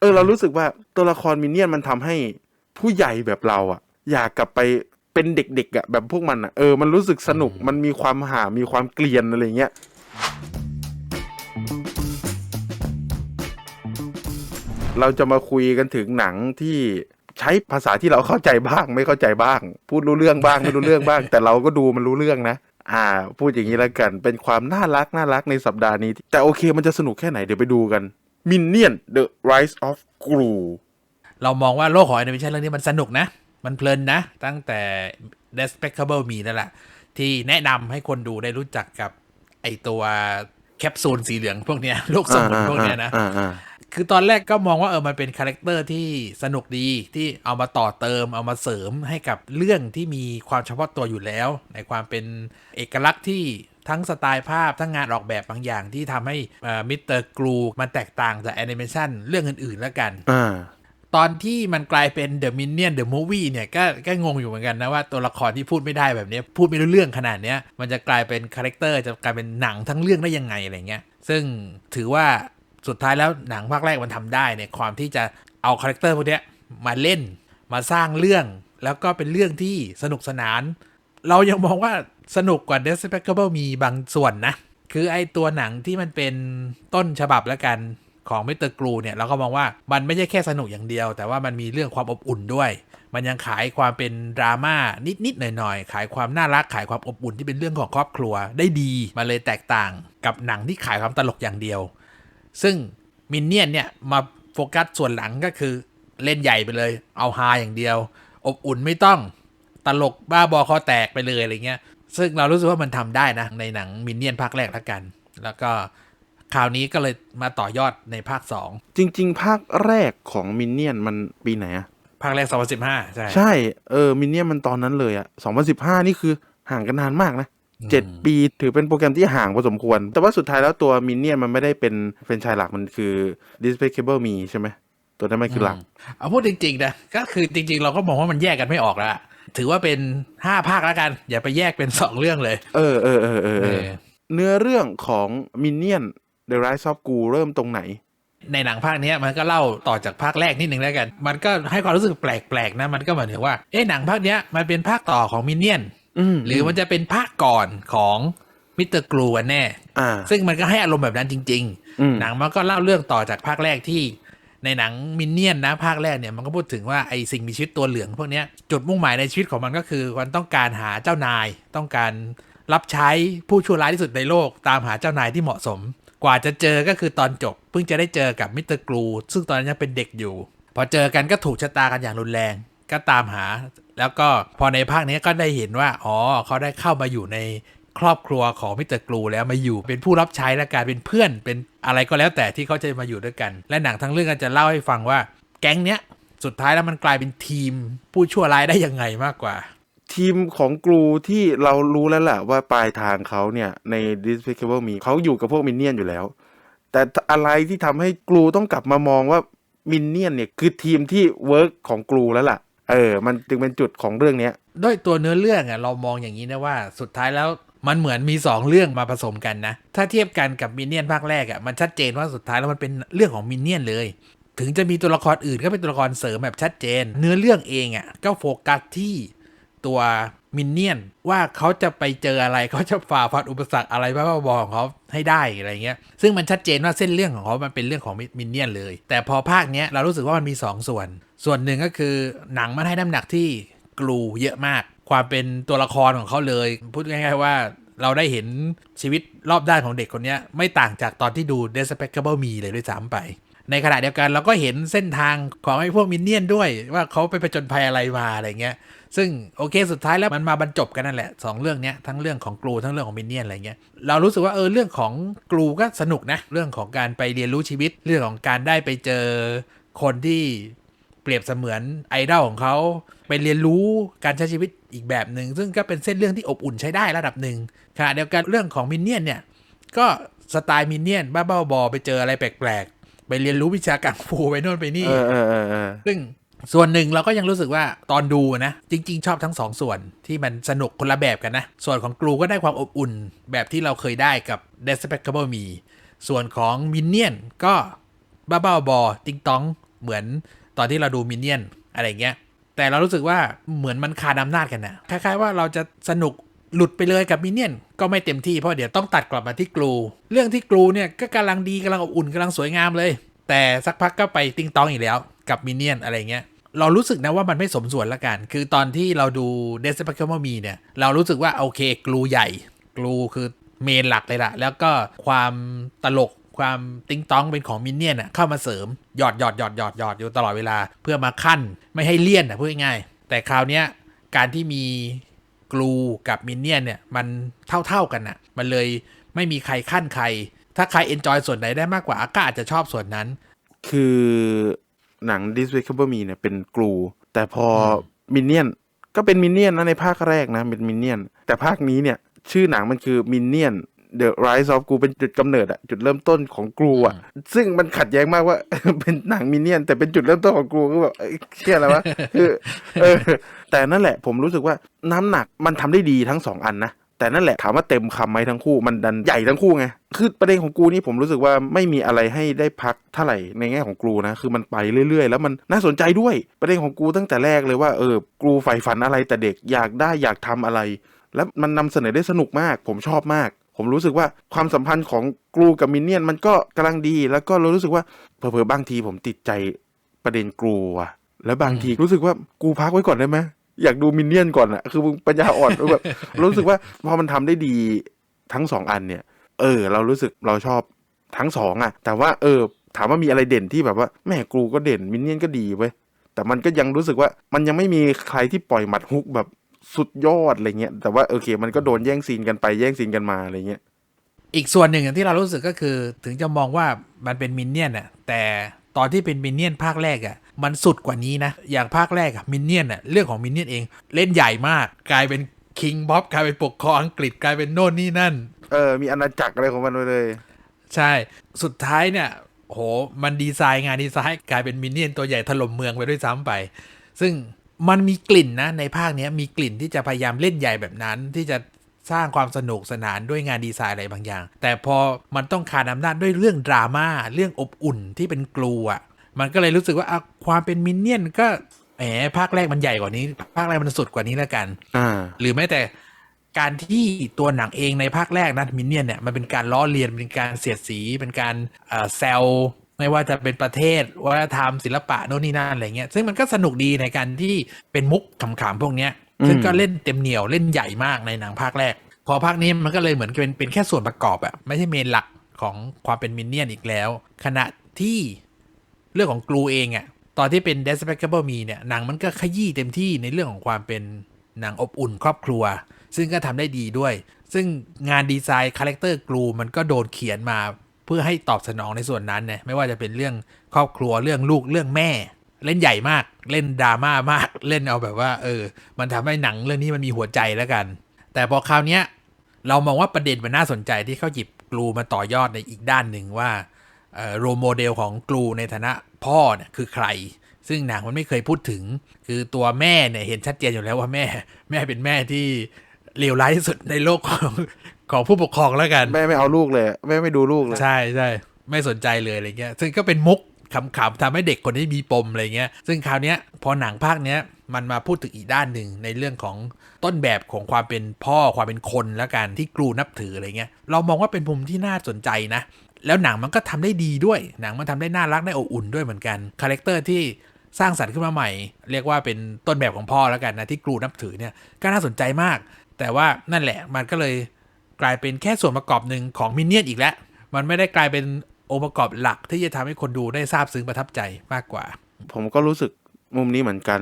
เออเรารู้สึกว่าตัวละครมินเนี่ยนมันทำให้ผู้ใหญ่แบบเราอะอยากกลับไปเป็นเด็กๆอะแบบพวกมันอะเออมันรู้สึกสนุกมันมีความหามีความเกลียนอะไรเงี้ยเราจะมาคุยกันถึงหนังที่ใช้ภาษาที่เราเข้าใจบ้าง ไม่เข้าใจบ้าง พูดรู้เรื่องบ้างไม่รู้เรื่องบ้าง แต่เราก็ดูมันรู้เรื่องนะ อ่า พูดอย่างนี้แล้วกัน เป็นความน่ารักน่ารักในสัปดาห์นี้ แต่โอเคมันจะสนุกแค่ไหนเดี๋ยวไปดูกัน Minion The Rise of Gru เรามองว่าโลกของแอนิเมชันเรื่องนี้มันสนุกนะ มันเพลินนะ ตั้งแต่ Despicable Me นั่นแหละที่แนะนำให้คนดูได้รู้จักกับไอตัวแคปซูลสีเหลืองพวกเนี้ยโลกสมุนพวกเนี้ยนะอ่าอ่าคือตอนแรกก็มองว่าเออมันเป็นคาแรคเตอร์ที่สนุกดีที่เอามาต่อเติมเอามาเสริมให้กับเรื่องที่มีความเฉพาะตัวอยู่แล้ว ในความเป็นเอกลักษณ์ที่ ทั้งสไตล์ภาพทั้งงานออกแบบบางอย่างที่ทำให้มิสเตอร์กรูมันแตกต่างจากแอนิเมชันเรื่องอื่นๆแล้วกันอ่าตอนที่มันกลายเป็น The Minion The Movie เนี่ยก็ก็งงอยู่เหมือนกันนะว่าตัวละครที่พูดไม่ได้แบบเนี้ยพูดไม่รู้เรื่องขนาดเนี้ยมันจะกลายเป็นคาแรคเตอร์จะกลายเป็นหนังทั้งเรื่องได้ยังไงอะไรเงี้ยซึ่งถือว่าสุดท้ายแล้วหนังภาคแรกมันทำได้ในความที่จะเอาคาแรคเตอร์พวกเนี้ยมาเล่นมาสร้างเรื่องแล้วก็เป็นเรื่องที่สนุกสนาน เรายังมองว่า สนุกกว่า Despicable มีบางส่วนนะ คือไอตัวหนังที่มันเป็นต้นฉบับแล้วกันของมิสเตอร์กรูเนี่ยเราก็มองว่ามันไม่ใช่แค่สนุกอย่างเดียว แต่ว่ามันมีเรื่องความอบอุ่นด้วย มันยังขายความเป็นดราม่านิดๆหน่อยๆ ขายความน่ารักขายความอบอุ่นที่เป็นเรื่องของครอบครัวได้ดีมาเลยแตกต่างกับหนังที่ขายความตลกอย่างเดียว ซึ่งมินเนี่ยนเนี่ยมาโฟกัสส่วนหลังก็คือเล่นใหญ่ไปเลย เอาฮาอย่างเดียว อบอุ่นไม่ต้องตลกบ้าบอคอแตกไปเลยอะไรเงี้ย ซึ่งเรารู้สึกว่ามันทำได้นะ ในหนังมินเนี่ยนภาคแรกแล้วกัน แล้วก็คราวนี้ก็เลยมาต่อยอดในภาคจริง ๆ ภาคแรกของมินเนี่ยนมันปีไหนอะ2ภาคแรก 2015 ใช่ ใช่ เออ มินเนี่ยนมันตอนนั้นเลยอะ2015 นี่คือห่างกันนานมากนะเจ็ดปีถือเป็นโปรแกรมที่ห่างพอสมควร แต่ว่าสุดท้ายแล้วตัวมินเนี่ยนมันไม่ได้เป็นเป็นชายหลักมันคือ Despicable Me ใช่ไหมตัวนั้นมันคือหลัก เอาพูดจริง ๆ นะ ก็คือจริง ๆ เราก็มองว่ามันแยกกันไม่ออกแล้วอะ ถือว่าเป็น5ภาคแล้วกัน อย่าไปแยกเป็น2เรื่องเลยเออเออเออเออเออเออเนื้อเรื่องของมินเนี่ยน The Rise of Gru เริ่มตรงไหน ในหนังภาคเนี้ยมันก็เล่าต่อจากภาคแรกนิดนึงแล้วกัน มันก็ให้ความรู้สึกแปลกๆนะ มันก็เหมือนถึงว่า เอ๊ะหนังภาคเนี้ยมันเป็นภาคต่อของมินเนี่ยนอืมหรือมันจะเป็นภาคก่อนของมิสเตอร์กรูกันแน่อ่าซึ่งมันก็ให้อารมณ์แบบนั้นจริงอืมๆหนังมันก็เล่าเรื่องต่อจากภาคแรกที่ ในหนังมินเนี่ยนนะภาคแรกเนี่ยมันก็พูดถึงว่าไอสิ่งมีชีวิตตัวเหลืองพวกนี้จุดมุ่งหมายในชีวิตของมันก็คือมันต้องการหาเจ้านาย ต้องการรับใช้ผู้ชั่วร้ายที่สุดในโลก ตามหาเจ้านายที่เหมาะสม กว่าจะเจอก็คือตอนจบ เพิ่งจะได้เจอกับมิสเตอร์กรูซึ่งตอนนั้นยังเป็นเด็กอยู่ พอเจอกันก็ถูกชะตากันอย่างรุนแรงก็ตามหา แล้วก็พอในภาคนี้ก็ได้เห็นว่าอ๋อเขาได้เข้ามาอยู่ใน ครอบครัวของมิสเตอร์กรูแล้วมาอยู่เป็นผู้รับใช้และกลายเป็นเพื่อนเป็นอะไรก็แล้วแต่ที่เขาจะมาอยู่ด้วยกัน และหนังทั้งเรื่องก็จะเล่าให้ฟังว่าแก๊งเนี้ยสุดท้ายแล้วมันกลายเป็นทีม ผู้ชั่วร้ายได้ยังไงมากกว่า ทีมของกรูที่เรารู้แล้วแหละว่าปลายทางเขาเนี่ยใน Despicable Me เขาอยู่กับพวกมินเนี่ยนอยู่แล้ว แต่อะไรที่ทำให้กรูต้องกลับมามองว่ามินเนี่ยนเนี่ยคือทีมที่เวิร์กของกรูแล้วล่ะ เออ มันจึงเป็นจุดของเรื่องเนี้ยด้วยตัวเนื้อเรื่องอะเรามองอย่างนี้นะว่า สุดท้ายแล้ว มันเหมือนมี 2 เรื่องมาผสมกันนะ ถ้าเทียบกันกับมินเนี่ยนภาคแรกอะมันชัดเจนว่าสุดท้ายแล้วมันเป็นเรื่องของมินเนี่ยนเลย ถึงจะมีตัวละครอื่นก็เป็นตัวละครเสริมแบบชัดเจน เนื้อเรื่องเองอะก็โฟกัสที่ตัวมินเนี่ยนว่าเขาจะไปเจออะไรเขาจะฝ่าฟันอุปสรรคอะไรบ้าๆบอของเขาให้ได้อะไรเงี้ย ซึ่งมันชัดเจนว่าเส้นเรื่องของเขามันเป็นเรื่องของมินเนี่ยนเลย แต่พอภาคเนี้ยเรารู้สึกว่ามันมีสองส่วน ส่วนหนึ่งก็คือหนังมันให้น้ำหนักที่กลูเยอะมาก ความเป็นตัวละครของเขาเลย พูดง่ายๆว่าเราได้เห็นชีวิตรอบด้านของเด็กคนนี้ไม่ต่างจากตอนที่ดู Despicable Me เลยด้วยซ้ำไป ในขณะเดียวกันเราก็เห็นเส้นทางของไอ้พวกมินเนี่ยนด้วยว่าเขาไปผจญภัยอะไรมาอะไรเงี้ย ซึ่งโอเคสุดท้ายแล้วมันมาบรรจบกันนั่นแหละสองเรื่องนี้ทั้งเรื่องของกลูทั้งเรื่องของมินเนี่ยนอะไรเงี้ยเรารู้สึกว่าเออเรื่องของกลูก็สนุกนะเรื่องของการไปเรียนรู้ชีวิต เรื่องของการได้ไปเจอคนที่ เปรียบเสมือนไอดอลของเขาไปเรียนรู้การใช้ชีวิตอีกแบบหนึ่งซึ่งก็เป็นเส้นเรื่องที่อบอุ่นใช้ได้ระดับหนึ่งขณะเดียวกันเรื่องของมินเนี่ยนเนี่ยก็สไตล์มินเนี่ยนบ้าๆบอไปเจออะไรแปลกๆ ไปเรียนรู้วิชากังฟูไปโน่นไปนี่ซึ่งส่วนหนึ่งเราก็ยังรู้สึกว่าตอนดูนะ จริง ๆ ชอบทั้งสองส่วนที่มันสนุกคนละแบบกันนะ ส่วนของกลูก็ได้ความอบอุ่นแบบที่เราเคยได้กับ Despicable Me ส่วนของมินเนี่ยนก็บ้าๆบอติงตองเหมือน ตอนที่เราดูมินเนี่ยนอะไรเงี้ย แต่เรารู้สึกว่าเหมือนมันคาดอำนาจกันนะคล้ายๆว่าเราจะสนุกหลุดไปเลยกับมินเนี่ยนก็ไม่เต็มที่เพราะเดี๋ยวต้องตัดกลับมาที่กลูเรื่องที่กลูเนี่ยก็กำลังดีกำลังอบอุ่นกำลังสวยงามเลย แต่สักพักก็ไปติงตองอีกแล้วกับมินเนี่ยนอะไรเงี้ยเรารู้สึกนะว่ามันไม่สมส่วนละกัน คือตอนที่เราดูเดซ p ป c ค m มีเนี่ย เรารู้สึกว่าโอเคกลูใหญ่ กลูคือเมนหลักเลยละแล้วก็ความตลก ความติงตองเป็นของมินเนี่ยนอะเข้ามาเสริมหยอดหยอดหยอดหยอดหยอดอยู่ตลอดเวลาเพื่อมาขั้นไม่ให้เลี่ยนอะพูดง่ายๆแต่คราวเนี้ยการที่มีกลูกับมินเนี่ยนเนี่ยมันเท่าๆกันอะมันเลยไม่มีใครขั้นใคร ถ้าใครเอนจอยส่วนไหนได้มากกว่าก็อาจจะชอบส่วนนั้น คือหนัง Despicable Me เนี่ยเป็นกลูแต่พอมินเนี่ยนก็เป็นมินเนี่ยนนะในภาคแรกนะเป็นมินเนี่ยนแต่ภาคนี้เนี่ยชื่อหนังมันคือมินเนี่ยน The Rise of กูเป็นจุดกำเนิดอะจุดเริ่มต้นของกลูอะซึ่งมันขัดแย้งมากว่า เป็นหนังมินเนี่ยน แต่เป็นจุดเริ่มต้นของกลูก็แบบเอ้ยเชื่อแล้ววะคือเออ แต่นั่นแหละผมรู้สึกว่าน้ำหนักมันทำได้ดีทั้งสองอันนะแต่นั่นแหละถามว่าเต็มคำไหมทั้งคู่มันดันใหญ่ทั้งคู่ไงคือประเด็นของกูนี่ผมรู้สึกว่าไม่มีอะไรให้ได้พักเท่าไหร่ในแง่ของกูนะคือมันไปเรื่อย ๆ แล้วมันน่าสนใจด้วยประเด็นของกูตั้งแต่แรกเลยว่าเออกูใฝ่ฝันอะไรแต่เด็กอยากได้อยากทำอะไร แล้วมันนำเสนอได้สนุกมาก ผมชอบมาก ผมรู้สึกว่าความสัมพันธ์ของกรูกับมินเนี่ยนมันก็กำลังดี แล้วก็เรารู้สึกว่าเผลอๆบางทีผมติดใจประเด็นกรูอะแล้วบางทีรู้สึกว่ากูพักไว้ก่อนได้ไหมอยากดูมินเนี่ยนก่อนอะคือมึงปัญญาอ่อนแบบรู้สึกว่าพอมันทำได้ดีทั้งสองอันเนี่ย เออ เรารู้สึกเราชอบทั้งสองอะแต่ว่าเออ ถามว่ามีอะไรเด่นที่แบบว่าแม่กรูก็เด่นมินเนี่ยนก็ดีเว้ยแต่มันก็ยังรู้สึกว่ามันยังไม่มีใครที่ปล่อยหมัดฮุกแบบ สุดยอดอะไรเงี้ยแต่ว่าโอเค มันก็โดนแย่งซีนกันไปแย่งซีนกันมาอะไรเงี้ยอีกส่วนหนึ่งที่เรารู้สึกก็คือ ถึงจะมองว่ามันเป็นมินเนี่ยนน่ะแต่ตอนที่เป็นมินเนี่ยนภาคแรกอะมันสุดกว่านี้นะ อย่างภาคแรกอะมินเนี่ยนอะเรื่องของมินเนี่ยนเองเล่นใหญ่มาก กลายเป็นคิงบ๊อบกลายเป็นปกครองอังกฤษกลายเป็นโน่นนี่นั่น เออ มีอาณาจักรอะไรของมันไปเลย ใช่สุดท้ายเนี่ยโหมันดีไซน์งานดีไซน์กลายเป็นมินเนี่ยนตัวใหญ่ถล่มเมืองไปด้วยซ้ำไป ซึ่ง มันมีกลิ่นนะ ในภาคเนี้ยมีกลิ่นที่จะพยายามเล่นใหญ่แบบนั้นที่จะสร้างความสนุกสนานด้วยงานดีไซน์อะไรบางอย่าง แต่พอมันต้องคานอำนาจด้วยเรื่องดราม่าเรื่องอบอุ่นที่เป็นกลัวอะมันก็เลยรู้สึกว่าอะความเป็นมินเนี่ยนก็แหมภาคแรกมันใหญ่กว่านี้ ภาคแรกมันสุดกว่านี้แล้วกันอ่าหรือแม้แต่การที่ตัวหนังเองในภาคแรกนะมินเนี่ยนเนี่ยมันเป็นการล้อเลียนเป็นการเสียดสีเป็นการเอ่อแซว ไม่ว่าจะเป็นประเทศวัฒนธรรมศิลปะโน่นนี่นั่นอะไรเงี้ยซึ่งมันก็สนุกดีในการที่เป็นมุกขำๆพวกเนี้ยอืมซึ่งก็เล่นเต็มเหนียวเล่นใหญ่มากในหนังภาคแรก พอภาคนี้มันก็เลยเหมือนเป็นเป็นแค่ส่วนประกอบอะไม่ใช่เมนหลักของความเป็นมินเนี่ยนอีกแล้ว ขณะที่เรื่องของกลูเองอะตอนที่เป็น Despicable Me เนี่ยหนังมันก็ขยี้เต็มที่ในเรื่องของความเป็นหนังอบอุ่นครอบครัว ซึ่งก็ทำได้ดีด้วย ซึ่งงานดีไซน์คาแรคเตอร์กลูมันก็โดนเขียนมาเพื่อให้ตอบสนองในส่วนนั้นเนี่ยไม่ว่าจะเป็นเรื่องครอบครัวเรื่องลูกเรื่องแม่ เล่นใหญ่มาก เล่นดราม่ามาก เล่นเอาแบบว่า เออ มันทำให้หนังเรื่องนี้มันมีหัวใจแล้วกัน แต่พอคราวเนี้ยเรามองว่าประเด็นมันน่าสนใจที่เขาหยิบกลูมาต่อยอดในอีกด้านหนึ่งว่าโรโมเดลของกลูในฐานะพ่อเนี่ยคือใคร ซึ่งหนังมันไม่เคยพูดถึง คือตัวแม่เนี่ยเห็นชัดเจนอยู่แล้วว่าแม่ แม่เป็นแม่ที่เลวร้ายที่สุดในโลกของ ของผู้ปกครองแล้วกัน แม่ไม่เอาลูกเลย แม่ไม่ดูลูกเลย ใช่ใช่ไม่สนใจเลยอะไรเงี้ย ซึ่งก็เป็นมุกขำๆทำให้เด็กคนนี้มีปมอะไรเงี้ย ซึ่งคราวเนี้ยพอหนังภาคเนี้ยมันมาพูดถึงอีกด้านหนึ่งในเรื่องของต้นแบบของความเป็นพ่อความเป็นคนแล้วกันที่กรูนับถืออะไรเงี้ย เรามองว่าเป็นมุมที่น่าสนใจนะ แล้วหนังมันก็ทำได้ดีด้วย หนังมันทำได้น่ารักได้อบอุ่นด้วยเหมือนกันคาแรคเตอร์ที่สร้างสรรค์ขึ้นมาใหม่ เรียกว่าเป็นต้นแบบของพ่อแล้วกันนะที่กรูนับถือเนี่ยก็น่าสนใจมาก แต่ว่านั่นแหละมันก็เลย กลายเป็นแค่ส่วนประกอบหนึ่งของมินเนี่ยนอีกแล้ว มันไม่ได้กลายเป็นองค์ประกอบหลักที่จะทำให้คนดูได้ซาบซึ้งประทับใจมากกว่า ผมก็รู้สึกมุมนี้เหมือนกัน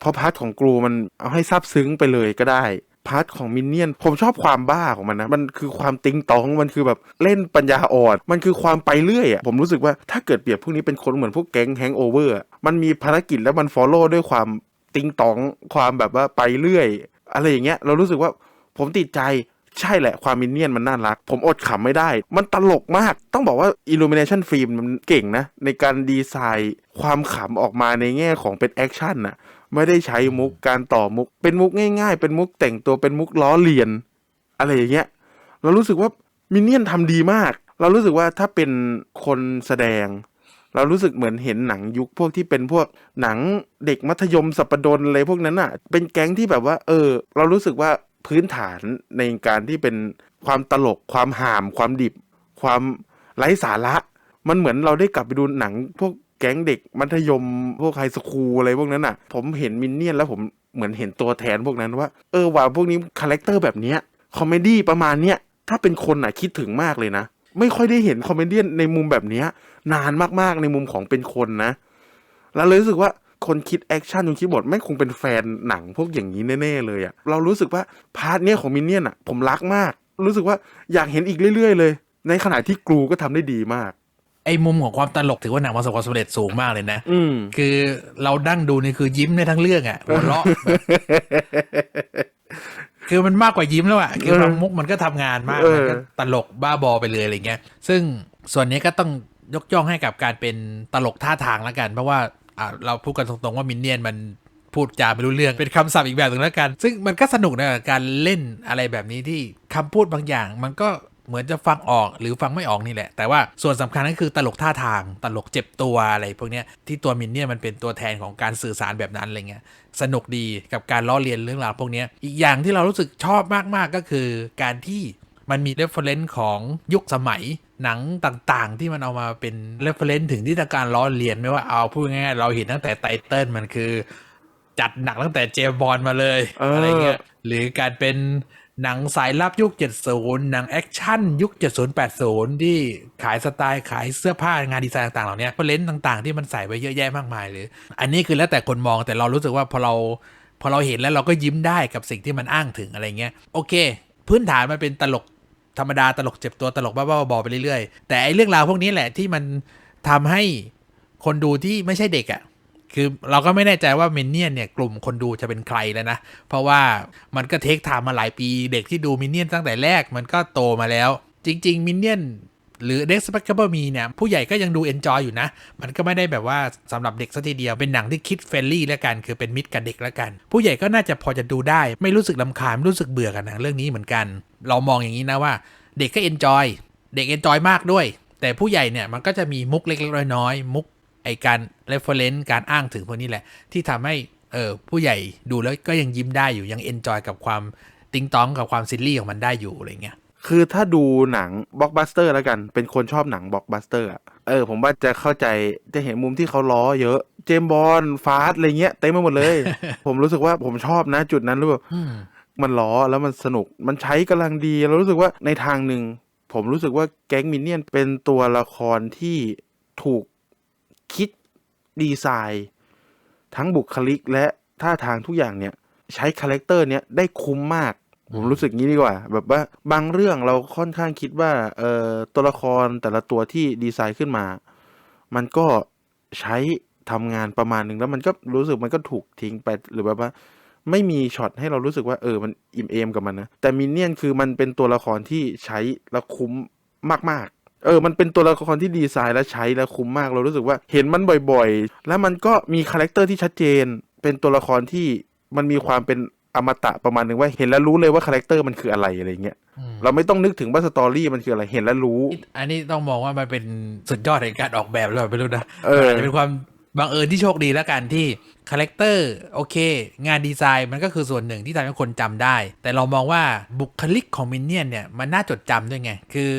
เพราะพาร์ทของกรูมันเอาให้ซับซึ้งไปเลยก็ได้พาร์ทของมินเนี่ยนผมชอบความบ้าของมันนะ มันคือความติงตอง มันคือแบบเล่นปัญญาอ่อน มันคือความไปเรื่อยอะ ผมรู้สึกว่าถ้าเกิดเปรียบพวกนี้เป็นคนเหมือนพวกแก๊งแฮงโอเวอร์มันมีภารกิจแล้วมันฟอลโล่ด้วยความติงตอง ความแบบว่าไปเรื่อย อะไรอย่างเงี้ย เรารู้สึกว่าผมติดใจ ใช่แหละความมินเนี่ยนมันน่ารัก ผมอดขำไม่ได้ มันตลกมาก ต้องบอกว่า Illumination Film มันเก่งนะ ในการดีไซน์ความขำออกมาในแง่ของเป็นแอคชั่นน่ะไม่ได้ใช้มุกการต่อมุก เป็นมุกง่ายๆ เป็นมุกแต่งตัวเป็นมุกล้อเลียน อะไรอย่างเงี้ยเรารู้สึกว่ามินเนี่ยนทำดีมาก เรารู้สึกว่าถ้าเป็นคนแสดง เรารู้สึกเหมือนเห็นหนังยุคพวกที่เป็นพวกหนังเด็กมัธยมสัปดนอะไรพวกนั้นอะ เป็นแก๊งที่แบบว่า เออ เรารู้สึกว่า พื้นฐานในการที่เป็นความตลกความห่าม ความดิบ ความไร้สาระ มันเหมือนเราได้กลับไปดูหนัง พวกแก๊งเด็กมัธยม พวกไฮสคูลอะไรพวกนั้นอะ ผมเห็นมินเนี่ยนแล้วผมเหมือนเห็นตัวแทนพวกนั้นว่า เออว่าพวกนี้คาแรคเตอร์แบบเนี้ยคอมเมดี้ประมาณเนี้ยถ้าเป็นคนอะคิดถึงมากเลยนะ ไม่ค่อยได้เห็นคอมเมดี้ในมุมแบบเนี้ย นานมากๆในมุมของเป็นคนนะ แล้วเลยรู้สึกว่า คนคิดแอคชั่นคนคิดบทไม่งคงเป็นแฟนหนังพวกอย่างนี้แน่ๆเลยอะเรารู้สึกว่าพาร์ทเนี้ยของมินเนี่ยนอะผมรักมาก รู้สึกว่าอยากเห็นอีกเรื่อยๆ เลย ในขณะที่กรูก็ทำได้ดีมากไอ้มุมของความตลกถือว่าหนังประสบความสำเร็จสูงมากเลยนะอืมคือเราดั้งดูนี่คือยิ้มในทั้งเรื่องอะ่ะหัวเราะคือมันมากกว่ายิ้มแล้วอะ่ะคือบางมุกมันก็ทำงานมากเออมันก็ตลกบ้าบอไปเลยอะไรเงี้ย ซึ่งส่วนนี้ก็ต้องยกย่องให้กับการเป็นตลกท่าทางแล้วกัน เพราะว่า อ่าเราพูดกันตรงๆว่ามินเนี่ยนมันพูดจาไม่รู้เรื่องเป็นคำศัพท์อีกแบบหนึ่งแล้วกัน ซึ่งมันก็สนุกนะการเล่นอะไรแบบนี้ที่คำพูดบางอย่าง มันก็เหมือนจะฟังออกหรือฟังไม่ออกนี่แหละ แต่ว่าส่วนสำคัญก็คือตลกท่าทางตลกเจ็บตัวอะไรพวกเนี้ยที่ตัวมินเนี่ยมันเป็นตัวแทนของการสื่อสารแบบนั้นอะไรเงี้ยสนุกดีกับการล้อเลียนเรื่องราวพวกนี้อีกอย่างที่เรารู้สึกชอบมากๆก็คือ การที่มันมีเรฟเฟรนซ์ของยุคสมัย หนังต่างๆ ที่มันเอามาเป็นเรฟเฟรนซ์ถึงที่ต้องการล้อเลียนไม่ว่าเอาพูดง่ายๆเราเห็นตั้งแต่ไตเติลมันคือ จัดหนักตั้งแต่เจมส์บอลมาเลยเอออ อะไรเงี้ยหรือการเป็นหนังสายลับยุค 70 หนังแอคชั่นยุค 70 80 ที่ขายสไตล์ขายเสื้อผ้างานดีไซน์ต่างๆเหล่านี้เลนส์ต่างๆ ที่มันใส่ไว้เยอะแยะมากมายเลย อันนี้คือแล้วแต่คนมองแต่เรารู้สึกว่าพอเรา พอเราเห็นแล้วเราก็ยิ้มได้กับสิ่งที่มันอ้างถึงอะไรเงี้ย โอเค พื้นฐานมันเป็นตลก ธรรมดาตลกเจ็บตัวตลกบ้าๆบอๆไปเรื่อยๆ แต่ไอ้เรื่องราวพวกนี้แหละที่มันทำให้คนดูที่ไม่ใช่เด็กอะ่ะคือเราก็ไม่แน่ใจว่ามินเนี่ยนเนี่ยกลุ่มคนดูจะเป็นใครแล้วนะ เพราะว่ามันก็เทคไทม์มาหลายปี เด็กที่ดูมินเนี่ยนตั้งแต่แรกมันก็โตมาแล้ว จริง ๆมินเนี่ยน หรือ d e x p e c t a b l e มีเนี่ย ผู้ใหญ่ก็ยังดูเอนจอยอยู่นะ มันก็ไม่ได้แบบว่าสำหรับเด็กซะทีเดียวเป็นหนังที่คิดเฟรนลี่แล้วกัน คือเป็นมิตรกับเด็กแล้วกัน ผู้ใหญ่ก็น่าจะพอจะดูได้ ไม่รู้สึกลำคาญไม่รู้สึกเบื่อกันหนังเรื่องนี้เหมือนกัน เรามองอย่างนี้นะว่า เด็กก็เอนจอยเด็กเอนจอยมากด้วย แต่ผู้ใหญ่เนี่ยมันก็จะมีมุกเล็กๆน้อยๆมุกไอการ reference การอ้างถึงพวกนี้แหละ ที่ทำให้เออผู้ใหญ่ดูแล้วก็ยังยิ้มได้อยู่ยังเอนจอยกับความติงตองกับความซิลลี่ของมันได้อยู่อะไรเงี้ย คือถ้าดูหนังบล็อกบัสเตอร์แล้วกัน เป็นคนชอบหนังบล็อกบัสเตอร์อะเออ ผมว่าจะเข้าใจจะเห็นมุมที่เขาล้อเยอะ เจมส์บอลฟาสอะไรเงี้ยเต็มไปหมดเลย ผมรู้สึกว่าผมชอบนะจุดนั้นรู้ป่ะอืมมันล้อแล้วมันสนุกมันใช้กำลังดีเรารู้สึกว่าในทางหนึ่ง ผมรู้สึกว่าแก๊งมินเนี่ยนเป็นตัวละครที่ถูกคิดดีไซน์ ทั้งบุคลิกและท่าทางทุกอย่างเนี่ย ใช้คาแรคเตอร์เนี่ยได้คุ้มมาก ผมรู้สึกงี้ดีกว่า แบบว่าบางเรื่องเราค่อนข้างคิดว่า เอ่อตัวละครแต่ละตัวที่ดีไซน์ขึ้นมา มันก็ใช้ทำงานประมาณหนึ่งแล้วมันก็รู้สึกมันก็ถูกทิ้งไปหรือแบบว่า ไม่มีช็อตให้เรารู้สึกว่าเออมันอิ่มเอมกับมันนะแต่มินเนี่ยนคือมันเป็นตัวละครที่ใช้แล้วคุ้มมากๆ เออ มันเป็นตัวละครที่ดีไซน์แล้วใช้แล้วคุ้มมากเรารู้สึกว่าเห็นมันบ่อยๆ แล้วมันก็มีคาแรคเตอร์ที่ชัดเจน เป็นตัวละครที่มันมีความเป็น อมตะประมาณหนึ่งว่าเห็นแล้วรู้เลยว่าคาแรคเตอร์มันคืออะไรอะไรเงี้ยอืมเราไม่ต้องนึกถึงว่าสตอรี่มันคืออะไรเห็นแล้วรู้ อันนี้ต้องมองว่ามันเป็นสุดยอดแห่งการออกแบบแล้วไม่รู้นะเออมันอาจจะเป็นความบังเอิญที่โชคดีแล้วกันที่คาแรคเตอร์โอเค งานดีไซน์มันก็คือส่วนหนึ่งที่ทำให้คนจำได้ แต่เรามองว่าบุคลิกของมินเนี่ยนเนี่ยมันน่าจดจำด้วยไง คือ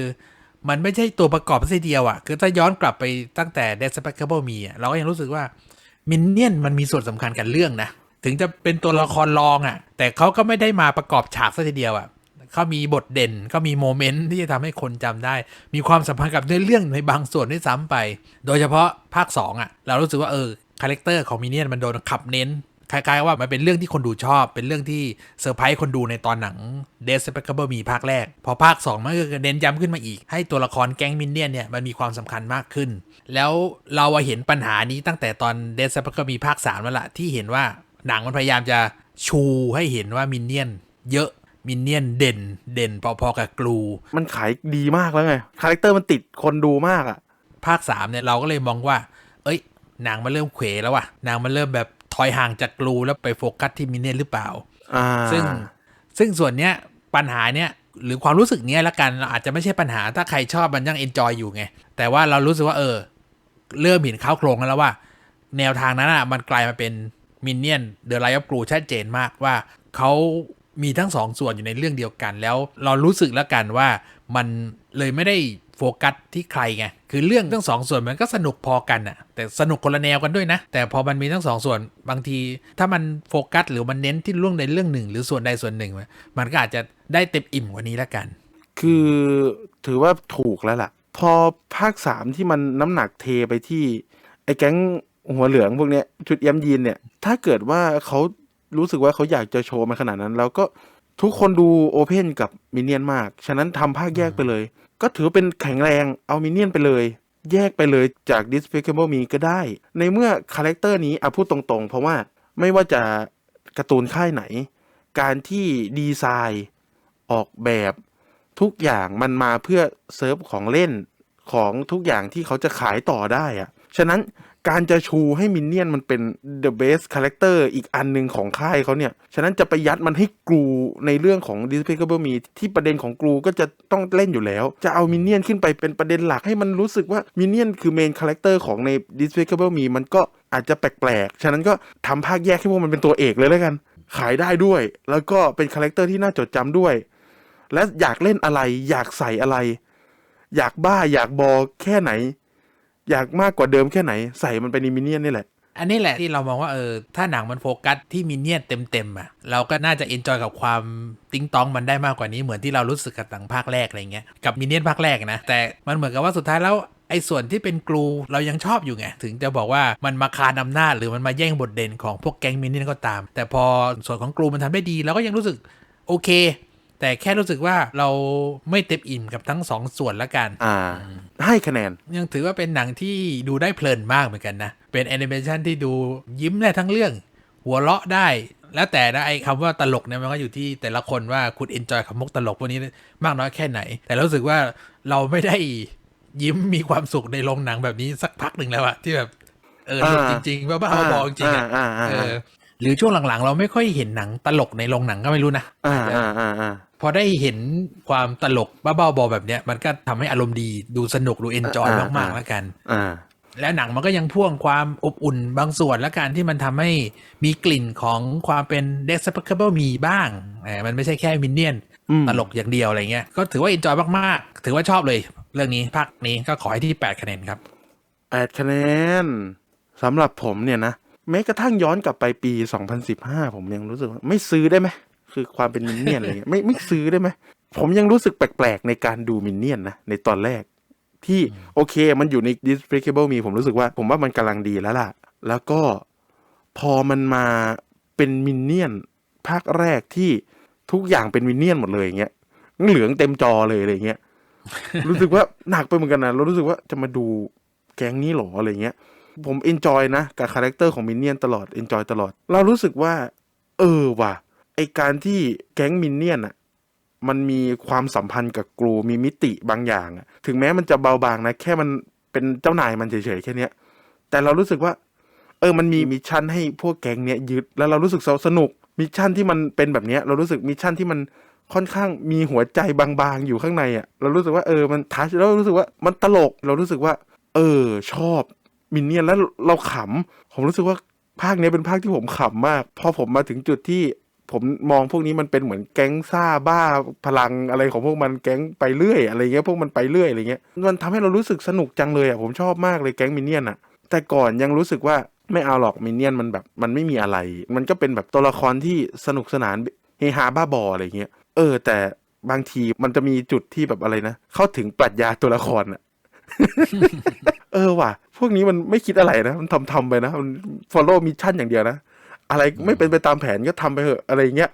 มันไม่ใช่ตัวประกอบซะทีเดียวอะ่ะ คือถ้าย้อนกลับไปตั้งแต่ d e s p e c t a b l e มีอะเราก็ยังรู้สึกว่ามินเนี่ยนมันมีส่วนสำคัญกับเรื่องนะ ถึงจะเป็นตัวละครรองอะ่ะ แต่เขาก็ไม่ได้มาประกอบฉากซะทีเดียวอะเขามีบทเด่นเขามีโมเมนต์ที่จะทำให้คนจำได้ มีความสัมพันธ์กับเนื้อเรื่องในบางส่วนด้วยซ้ำไป โดยเฉพาะภาค 2 อะ เรารู้สึกว่าเออคาแรคเตอร์ของมินเนี่ยมันโดนขับเน้นคล้ายๆว่ามันเป็นเรื่องที่คนดูชอบ เป็นเรื่องที่เซอร์ไพรส์คนดูในตอนหนัง d e s p e c t a b l e มีภาคแรก พอภาค 2 มันก็เน้นย้ำขึ้นมาอีก ให้ตัวละครแก๊งมินเนี่ยนเนี่ย มันมีความสำคัญมากขึ้น แล้วเราเห็นปัญหานี้ตั้งแต่ตอน d e s p e c t a b l e มีภาค3แล้วล่ะที่เห็นว่า หนังมันพยายามจะชูให้เห็นว่ามินเนี่ยนเยอะมินเนี่ยนเด่นเด่นพอๆกับกลู มันขายดีมากแล้วไงคาแรคเตอร์มันติดคนดูมากอะภาคสามเนี่ยเราก็เลยมองว่า เอ้ยหนังมันเริ่มเขวแล้วว่ะหนังมันเริ่มแบบถอยห่างจากกลูแล้วไปโฟกัสที่มินเนี่ยนหรือเปล่าอ่าซึ่งซึ่งส่วนเนี้ยปัญหาเนี้ยหรือความรู้สึกเนี้ยละกันอาจจะไม่ใช่ปัญหาถ้าใครชอบมันยังเอนจอยอยู่ไง แต่ว่าเรารู้สึกว่าเออ เริ่มเห็นข้าวโครงกันแล้วว่า แนวทางนั้นอะมันกลายมาเป็น มินเนี่ยนเดอะไลท์ออฟกรูชัดเจนมากว่าเขามีทั้งสองส่วนอยู่ในเรื่องเดียวกัน แล้วเรารู้สึกแล้วกันว่ามันเลยไม่ได้โฟกัสที่ใครไง คือเรื่องทั้งสองส่วนมันก็สนุกพอกันอะแต่สนุกคนละแนวกันด้วยนะ แต่พอมันมีทั้งสองส่วนบางที ถ้ามันโฟกัสหรือมันเน้นที่เรื่องใดเรื่องหนึ่ง หรือส่วนใดส่วนหนึ่ง มันก็อาจจะได้เต็มอิ่มกว่านี้แล้วกัน คือถือว่าถูกแล้วล่ะ พอภาคสามที่มันน้ำหนักเทไปที่ไอ้แก๊ง หัวเหลืองพวกเนี้ยชุดเอี้ยมยีนเนี่ย ถ้าเกิดว่าเขารู้สึกว่าเขาอยากจะโชว์มันขนาดนั้น แล้วก็ทุกคนดูโอเพนกับมินเนี่ยนมาก ฉะนั้นทำภาคแยกไปเลย ก็ถือเป็นแข็งแรงเอามินเนี่ยนไปเลย แยกไปเลยจาก Despicable Me ก็ได้ ในเมื่อคาแรคเตอร์นี้เอาพูดตรงๆ เพราะว่าไม่ว่าจะการ์ตูนค่ายไหน การที่ดีไซน์ออกแบบทุกอย่างมันมาเพื่อเซิร์ฟของเล่นของทุกอย่างที่เขาจะขายต่อได้อะฉะนั้น การจะชูให้มินเนี่ยนมันเป็น the best character อีกอันหนึ่งของค่ายเขาเนี่ย ฉะนั้นจะไปยัดมันให้กรูในเรื่องของ Despicable Me ที่ประเด็นของกรูก็จะต้องเล่นอยู่แล้ว จะเอามินเนี่ยนขึ้นไปเป็นประเด็นหลักให้มันรู้สึกว่ามินเนี่ยนคือเมนคาแรคเตอร์ของใน Despicable Me มันก็อาจจะแปลกๆ ฉะนั้นก็ทำภาคแยกให้พวกมันเป็นตัวเอกเลยแล้วกัน ขายได้ด้วย แล้วก็เป็นคาแรคเตอร์ที่น่าจดจำด้วย และอยากเล่นอะไร อยากใส่อะไร อยากบ้าอยากบอแค่ไหน อยากมากกว่าเดิมแค่ไหนใส่มันไปในมินเนี่ยนนี่แหละ อันนี้แหละที่เรามองว่าเออถ้าหนังมันโฟกัสที่มินเนี่ยนเต็มๆอะเราก็น่าจะเอนจอยกับความติ้งต้องมันได้มากกว่านี้เหมือนที่เรารู้สึกกับหนังภาคแรกอะไรเงี้ยกับมินเนี่ยนภาคแรกนะแต่มันเหมือนกับว่าสุดท้ายแล้วไอ้ส่วนที่เป็นกลูเรายังชอบอยู่ไง ถึงจะบอกว่ามันมาคานอำนาจหรือมันมาแย่งบทเด่นของพวกแก๊งมินเนี่ยนก็ตาม แต่พอส่วนของกลูมันทำได้ดีเราก็ยังรู้สึกโอเค แต่แค่รู้สึกว่าเราไม่เต็มอิ่มกับทั้งสองส่วนละกันอ่าให้คะแนน ยังถือว่าเป็นหนังที่ดูได้เพลินมากเหมือนกันนะ เป็นแอนิเมชันที่ดูยิ้มได้ทั้งเรื่อง หัวเราะได้ แล้วแต่นะไอ้คำว่าตลกเนี่ยมันก็อยู่ที่แต่ละคนว่าคุณเอนจอยคำมุกตลกพวกนี้มากน้อยแค่ไหน แต่รู้สึกว่าเราไม่ได้ยิ้มมีความสุขในโรงหนังแบบนี้สักพักหนึ่งแล้วอะที่แบบเอออ่าสนุกจริงๆบ้าๆบอๆจริงๆอะอ่าอ่าเออ่าอหรือช่วงหลังๆ เราไม่ค่อยเห็นหนังตลกในโรงหนังก็ไม่รู้นะอ่าอ่าอ่าอ่า พอได้เห็นความตลกบ้าๆบอๆแบบเนี้ยมันก็ทำให้อารมณ์ดีดูสนุกดูเอนจอยอ่ามากอ่าๆแล้วกันอ่าแล้วหนังมันก็ยังพ่วงความอบอุ่นบางส่วนและการที่มันทำให้มีกลิ่นของความเป็น Despicable Me บ้างแหมมันไม่ใช่แค่มินเนี่ยนอืมตลกอย่างเดียวอะไรเงี้ย ก็ถือว่า enjoy มาก ๆ ถือว่าชอบเลย เรื่องนี้ภาคนี้ก็ขอให้ที่ 8 คะแนนครับแปดคะแนนสำหรับผมเนี่ยนะแม้กระทั่งย้อนกลับไปปี 2015 ผมยังรู้สึกว่าไม่ซื้อได้ไหม คือความเป็นมินเนี่ยนอะไรเงี้ยไม่ไม่ซื้อได้ไหมผมยังรู้สึกแปลกๆในการดูมินเนี่ยนนะในตอนแรก ที่โอเคมันอยู่ใน Despicable Me ผมรู้สึกว่า ผมว่ามันกำลังดีแล้วล่ะ แล้วก็พอมันมาเป็นมินเนี่ยนภาคแรกที่ทุกอย่างเป็นมินเนี่ยนหมดเลยอย่างเงี้ยเหลืองเต็มจอเลยอะไรเงี้ยรู้สึกว่าหนักไปเหมือนกันนะเรารู้สึกว่าจะมาดูแก๊งนี้หรออะไรเงี้ย ผมเอนจอยนะกับคาแรคเตอร์ของมินเนี่ยนตลอดเอนจอยตลอด เรารู้สึกว่า เออว่ะไอการที่แก๊งมินเนี่ยนอะมันมีความสัมพันธ์กับกรูมีมิติบางอย่างอะถึงแม้มันจะเบาบางนะ แค่มันเป็นเจ้านายมันเฉยๆแค่เนี้ย แต่เรารู้สึกว่า เออมันมีมิชชั่นให้พวกแก๊งเนี้ยยึดแล้วเรารู้สึกสนุกมิชชั่นที่มันเป็นแบบเนี้ย เรารู้สึกมิชชั่นที่มันค่อนข้างมีหัวใจบางๆอยู่ข้างในอะ เรารู้สึกว่าเออมันทัชแล้วเรารู้สึกว่ามันตลก เรารู้สึกว่า เออ ชอบมินเนี่ยนแล้วเราขำผมรู้สึกว่าภาคเนี้ยเป็นภาคที่ผมขำมาก พอผมมาถึงจุดที่ ผมมองพวกนี้มันเป็นเหมือนแก๊งซ่าบ้าพลังอะไรของพวกมันแก๊งไปเรื่อยอะไรเงี้ยพวกมันไปเรื่อยอะไรเงี้ยมันทำให้เรารู้สึกสนุกจังเลยอะผมชอบมากเลยแก๊งมินเนี่ยนอะ แต่ก่อนยังรู้สึกว่าไม่เอาหรอกมินเนี่ยนมันแบบมันไม่มีอะไร มันก็เป็นแบบตัวละครที่สนุกสนานเฮฮาบ้าบออะไรเงี้ยเออ แต่บางทีมันจะมีจุดที่แบบอะไรนะเข้าถึงปรัชญาตัวละครอะเออว่ะ พวกนี้มันไม่คิดอะไรนะ มันทำทำไปนะ มัน follow mission อย่างเดียวนะ อะไรไม่เป็นไปตามแผนก็ทำไปเถอะอะไรอย่างเงี้ย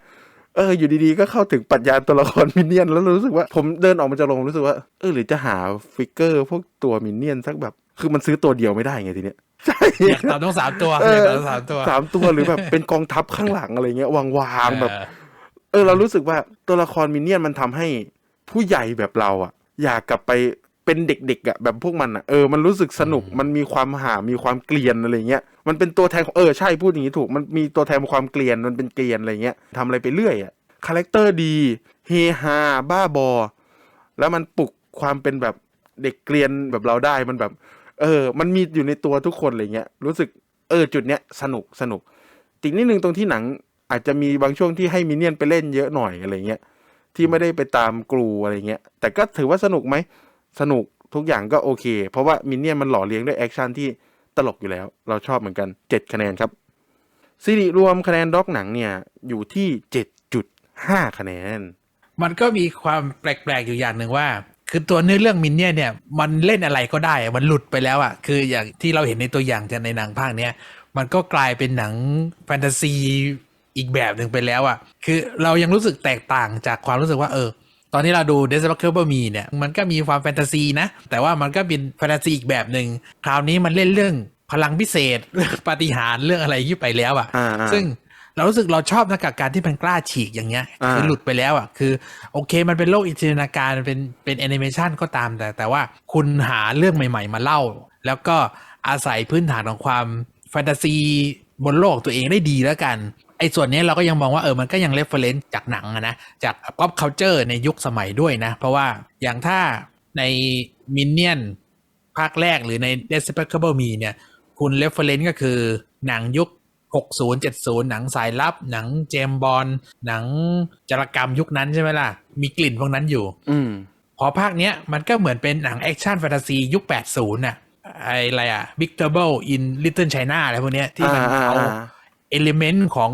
เอออยู่ดีๆ ก็เข้าถึงปรัชญาตัวละครมินเนี่ยนแล้วรู้สึกว่า ผมเดินออกมาจากโรงรู้สึกว่าเออหรือจะหาฟิกเกอร์พวกตัวมินเนี่ยนสักแบบ คือมันซื้อตัวเดียวไม่ได้ไงทีเนี้ยใช่อยากตอบต้องสามตัวเออยากอตอบสามตัวสามตัวหรือแบบเป็นกองทัพข้างหลังอะไรเงี้ยวางๆแบบ เออเออเรารู้สึกว่าตัวละครมินเนี่ยนมันทำให้ผู้ใหญ่แบบเราอะอยากกลับไป เป็นเด็กๆอะแบบพวกมันอะเออมันรู้สึกสนุกมันมีความหามีความเกลียนอะไรเงี้ยมันเป็นตัวแทนของเออใช่พูดอย่างนี้ถูกมันมีตัวแทนของความเกลียนมันเป็นเกลียนอะไรเงี้ยทำอะไรไปเรื่อยอะคาแรคเตอร์ดีเฮฮาบ้าบอ แล้วมันปลุกความเป็นแบบเด็กเกลียนแบบเราได้มันแบบ เออ มันมีอยู่ในตัวทุกคนอะไรเงี้ยรู้สึกเออจุดเนี้ยสนุกสนุกติดนิดนึงตรงที่หนังอาจจะมีบางช่วงที่ให้มินเนี่ยนไปเล่นเยอะหน่อยอะไรเงี้ยที่ไม่ได้ไปตามกลูอะไรเงี้ยแต่ก็ถือว่าสนุกไหม สนุกทุกอย่างก็โอเค เพราะว่ามินเนี่ยมันหล่อเลี้ยงด้วยแอคชั่นที่ตลกอยู่แล้ว เราชอบเหมือนกันเจ็ดคะแนนครับสิริรวมคะแนนด็อกหนังเนี่ยอยู่ที่เจ็ดจุดห้าคะแนน มันก็มีความแปลกๆอยู่อย่างหนึ่งว่า คือตัวเนื้อเรื่องมินเนี่ยเนี่ยมันเล่นอะไรก็ได้มันหลุดไปแล้วอะคืออย่างที่เราเห็นในตัวอย่างจากในหนังภาคเนี้ยมันก็กลายเป็นหนังแฟนตาซีอีกแบบหนึ่งไปแล้วอะ คือเรายังรู้สึกแตกต่างจากความรู้สึกว่าเออ ตอนที่เราดู d e s p e r a b l e Me เนี่ยมันก็มีความแฟนตาซีนะ แต่ว่ามันก็เป็นแฟนตาซีอีกแบบหนึ่งคราวนี้มันเล่นเรื่องพลังพิเศษเรื่องปาฏิหาริย์เรื่องอะไรอย่างนี้ไปแล้วอะอ่าๆซึ่งเรารู้สึกเราชอบนะกับการที่มันกล้าฉีกอย่างเงี้ยอ่าคือหลุดไปแล้วอะคือ โอเคมันเป็นโลกอินจินตนาการมันเป็นเป็นแอนิเมชันก็ตามแต่ แต่ว่าคุณหาเรื่องใหม่ ๆ มาเล่า แล้วก็อาศัยพื้นฐานของความแฟนตาซีบนโลกตัวเองได้ดีแล้วกัน ไอ้ส่วนเนี้ยเราก็ยังมองว่าเออมันก็ยังเรฟเฟรนซ์จากหนังอะนะจาก pop culture ในยุคสมัยด้วยนะ เพราะว่าอย่างถ้าในมินเนี่ยนภาคแรกหรือใน Despicable Me เนี่ย คุณเรฟเฟรนซ์ก็คือหนังยุค 60 70 หนังสายลับ หนังเจมส์บอลหนังจารกรรมยุคนั้นใช่ไหมล่ะ มีกลิ่นพวกนั้นอยู่ อืมพอภาคเนี้ยมันก็เหมือนเป็นหนังแอคชั่นแฟนตาซียุค 80น่ะไออะไรอะ Big Trouble in Little China อะไรพวกเนี้ยที่มันอ่าๆๆเอา เอลิเมนต์ของ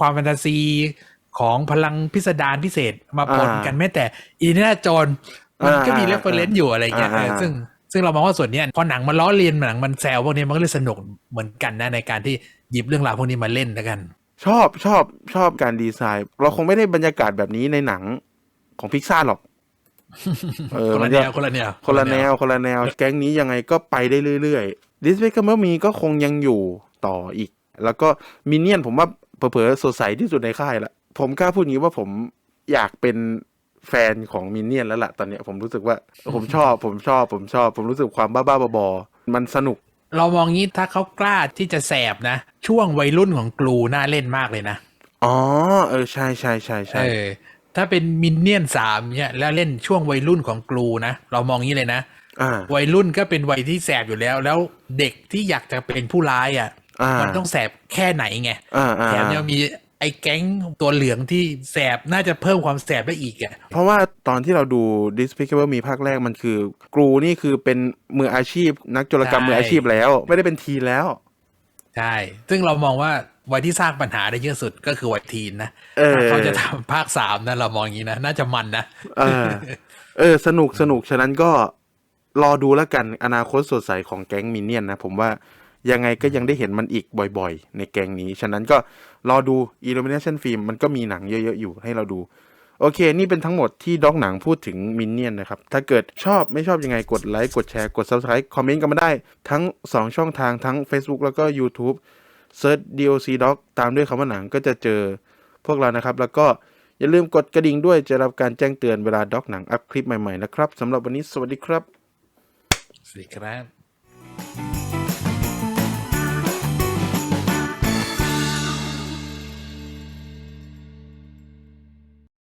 ความแฟนตาซีของพลังพิสดารพิเศษมาปนอ่ากันแม้แต่อีนีน่าโจนมันก็มีอ่าๆๆเรฟเฟรนซ์อยู่อะไรเงี้ยอ่าๆเออซึ่งซึ่งเรามองว่าส่วนเนี้ยพอหนังมันล้อเลียนหนังมันแซวพวกนี้มันก็เลยสนุกเหมือนกันนะในการที่หยิบเรื่องราวพวกนี้มาเล่นแล้วกัน ชอบชอบชอบการดีไซน์ เราคงไม่ได้บรรยากาศแบบนี้ในหนังของพิกซ่าหรอกเออคนมัละนแนจะวคนละแนวคนละแนวคนละแนวแก๊งนี้ยังไงก็ไปได้เรื่อยๆดิสเ c คเมอร์มีก็คงยังอยู่ต่ออีก แล้วก็มินเนี่ยนผมว่าเผลอๆสดใสที่สุดในค่ายละผมกล้าพูดงี้ว่าผมอยากเป็นแฟนของมินเนี่ยนแล้วล่ะตอนเนี้ยผมรู้สึกว่าผมชอบผมชอบผมชอบ ผมรู้สึกความบ้าๆบอๆมันสนุก เรามองงี้ถ้าเขากล้าที่จะแสบนะ ช่วงวัยรุ่นของกลูน่าเล่นมากเลยนะ อ๋อ เออใช่ใช่ใช่ใช่เออถ้าเป็นมินเนี่ยนสามเนี่ยแล้วเล่นช่วงวัยรุ่นของกลูนะ เรามองงี้เลยนะอ่าวัยรุ่นก็เป็นวัยที่แสบอยู่แล้ว แล้วเด็กที่อยากจะเป็นผู้ร้ายอะอ่า มันต้องแสบแค่ไหนไงอ่าอ่าแถมยังมีไอ้แก๊งตัวเหลืองที่แสบน่าจะเพิ่มความแสบได้อีกอะ เพราะว่าตอนที่เราดู Despicable Me ภาคแรกมันคือ กรูนี่คือเป็นมืออาชีพ นักโจรกรรมใช่มืออาชีพแล้ว ไม่ได้เป็นทีนแล้ว ใช่ ซึ่งเรามองว่าวัยที่สร้างปัญหาได้เยอะสุดก็คือวัยทีนนะเออถ้าเขาจะทำภาคสามนะเรามองอย่างนี้นะ น่าจะมันนะเออ เออ สนุกสนุกฉะนั้นก็รอดูแล้วกันอนาคตสดใสของแก๊งมินเนี่ยนนะผมว่า ยังไงก็ยังได้เห็นมันอีกบ่อยๆ ในแกงนี้ ฉะนั้นก็รอดู Illumination Film มันก็มีหนังเยอะๆ อยู่ให้เราดู โอเค นี่เป็นทั้งหมดที่ด็อกหนังพูดถึงมินเนี่ยนนะครับ ถ้าเกิดชอบไม่ชอบยังไงกดไลค์กดแชร์กด Subscribe คอมเมนต์กันมาได้ ทั้ง 2 ช่องทางทั้ง Facebook แล้วก็ YouTube Search DOC Doc ตามด้วยคำว่าหนังก็จะเจอพวกเรานะครับ แล้วก็อย่าลืมกดกระดิ่งด้วยจะรับการแจ้งเตือนเวลาด็อกหนังอัพคลิปใหม่ๆนะครับสำหรับวันนี้สวัสดีครับ สวัสดีครับ